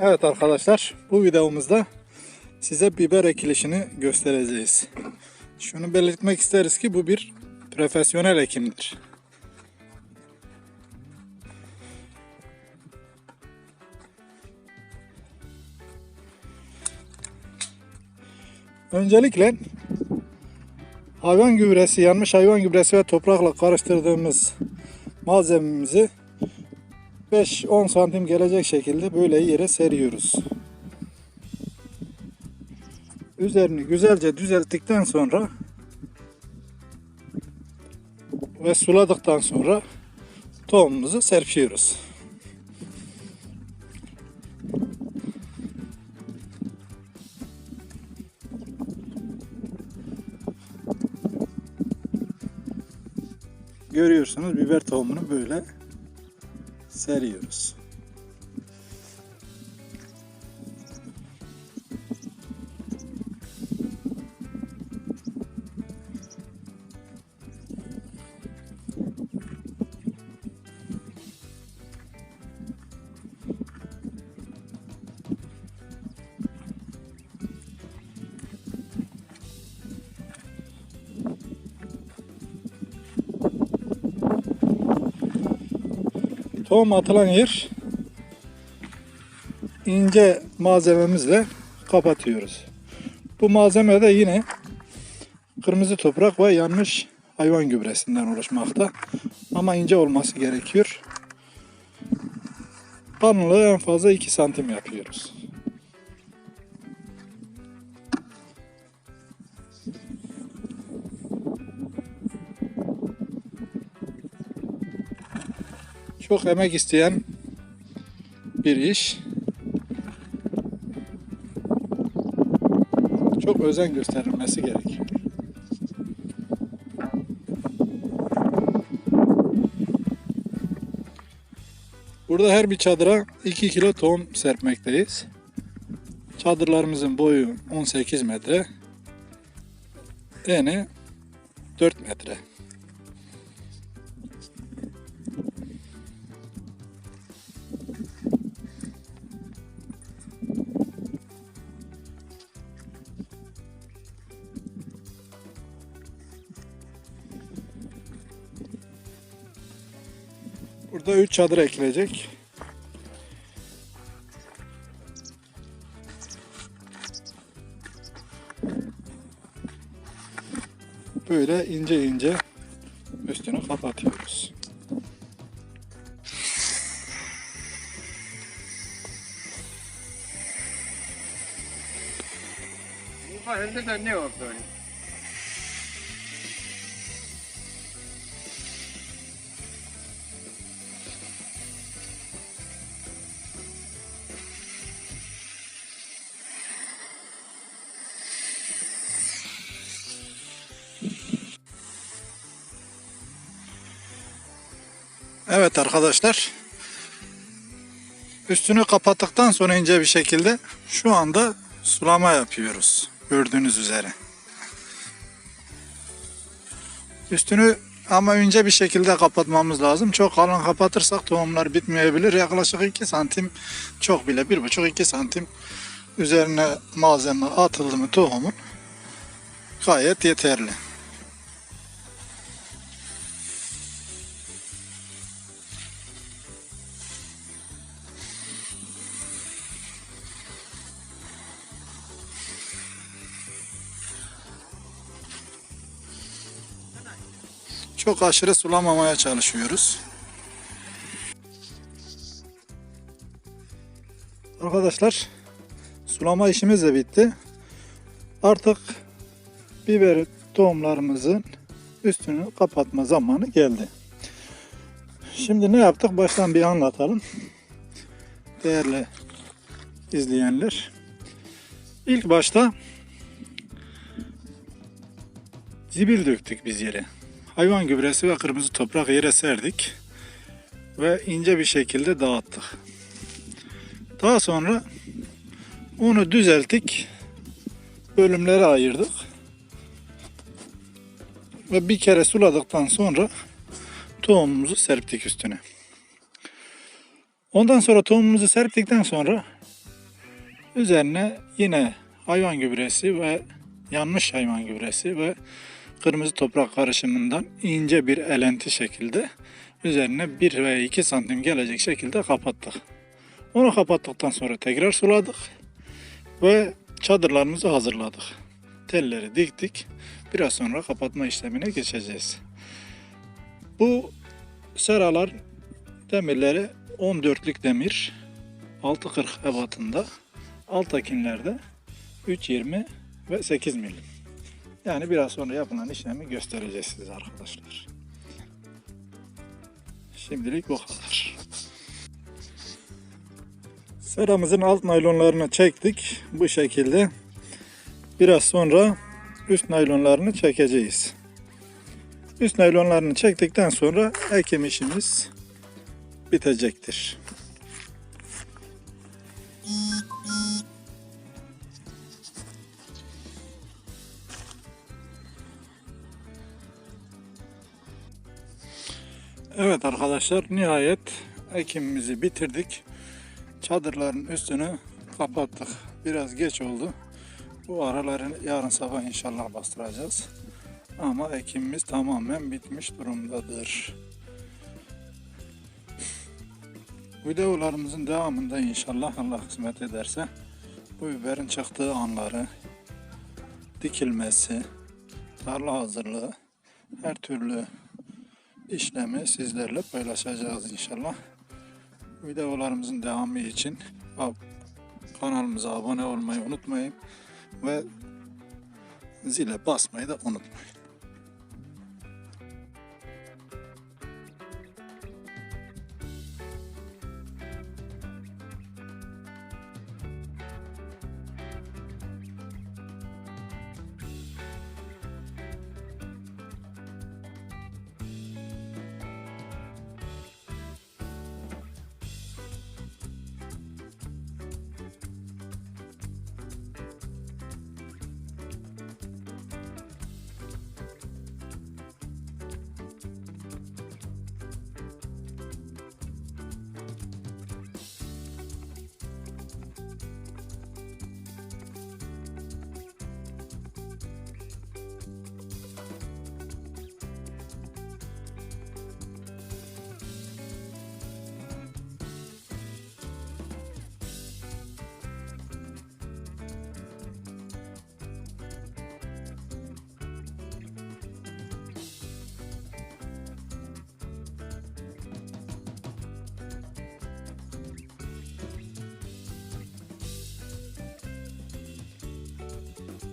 Evet arkadaşlar bu videomuzda size biber ekilişini göstereceğiz. Şunu belirtmek isteriz ki bu bir profesyonel ekimdir. Öncelikle hayvan gübresi, yanmış hayvan gübresi ve toprakla karıştırdığımız malzememizi 5-10 santim gelecek şekilde böyle yere seriyoruz. Üzerini güzelce düzelttikten sonra ve suladıktan sonra tohumumuzu serpiyoruz. Görüyorsunuz biber tohumunu böyle seriyoruz. Tohum atılan yer ince malzememizle kapatıyoruz. Bu malzeme de yine kırmızı toprak ve yanmış hayvan gübresinden oluşmakta. Ama ince olması gerekiyor. Kalınlığı en fazla 2 santim yapıyoruz. Çok emek isteyen bir iş. Çok özen gösterilmesi gerekiyor. Burada her bir çadıra 2 kilo tohum serpmekteyiz. Çadırlarımızın boyu 18 metre. Eni 4 metre. Burada 3 çadır ekilecek. Böyle ince ince üstünü kapatıyoruz. Bu halde de ne oldu Evet arkadaşlar. Üstünü kapattıktan sonra ince bir şekilde şu anda sulama yapıyoruz. Gördüğünüz üzere. Üstünü ama ince bir şekilde kapatmamız lazım. Çok kalın kapatırsak tohumlar bitmeyebilir. Yaklaşık 2 santim çok bile 1,5-2 santim üzerine malzeme atıldı mı tohumun gayet yeterli. Çok aşırı sulamamaya çalışıyoruz. Arkadaşlar sulama işimiz de bitti. Artık biber tohumlarımızın üstünü kapatma zamanı geldi. Şimdi ne yaptık? Baştan bir anlatalım. Değerli izleyenler. İlk başta zibil döktük biz yere hayvan gübresi ve kırmızı toprak yere serdik ve ince bir şekilde dağıttık. Daha sonra onu düzelttik, bölümlere ayırdık ve bir kere suladıktan sonra tohumumuzu serptik üstüne. Ondan sonra tohumumuzu serptikten sonra Üzerine yine hayvan gübresi ve yanmış hayvan gübresi ve kırmızı toprak karışımından ince bir elenti şekilde üzerine 1 veya 2 santim gelecek şekilde kapattık. Onu kapattıktan sonra tekrar suladık ve çadırlarımızı hazırladık. Telleri diktik. Biraz sonra kapatma işlemine geçeceğiz. Bu seralar demirleri 14'lük demir 6.40 ebatında alttakinlerde 3.20 ve 8 milim. Yani biraz sonra yapılan işlemi göstereceğiz size arkadaşlar. Şimdilik bu kadar. Seramızın alt naylonlarını çektik bu şekilde. Biraz sonra üst naylonlarını çekeceğiz. Üst naylonlarını çektikten sonra ekim işimiz bitecektir. Evet arkadaşlar nihayet ekimimizi bitirdik. Çadırların üstünü kapattık. Biraz geç oldu. Bu araları yarın sabah inşallah bastıracağız. Ama ekimimiz tamamen bitmiş durumdadır. Videolarımızın devamında inşallah Allah kısmet ederse bu biberin çıktığı anları, dikilmesi, tarla hazırlığı, her türlü işlemi sizlerle paylaşacağız inşallah. Videolarımızın devamı için kanalımıza abone olmayı unutmayın ve zile basmayı da unutmayın.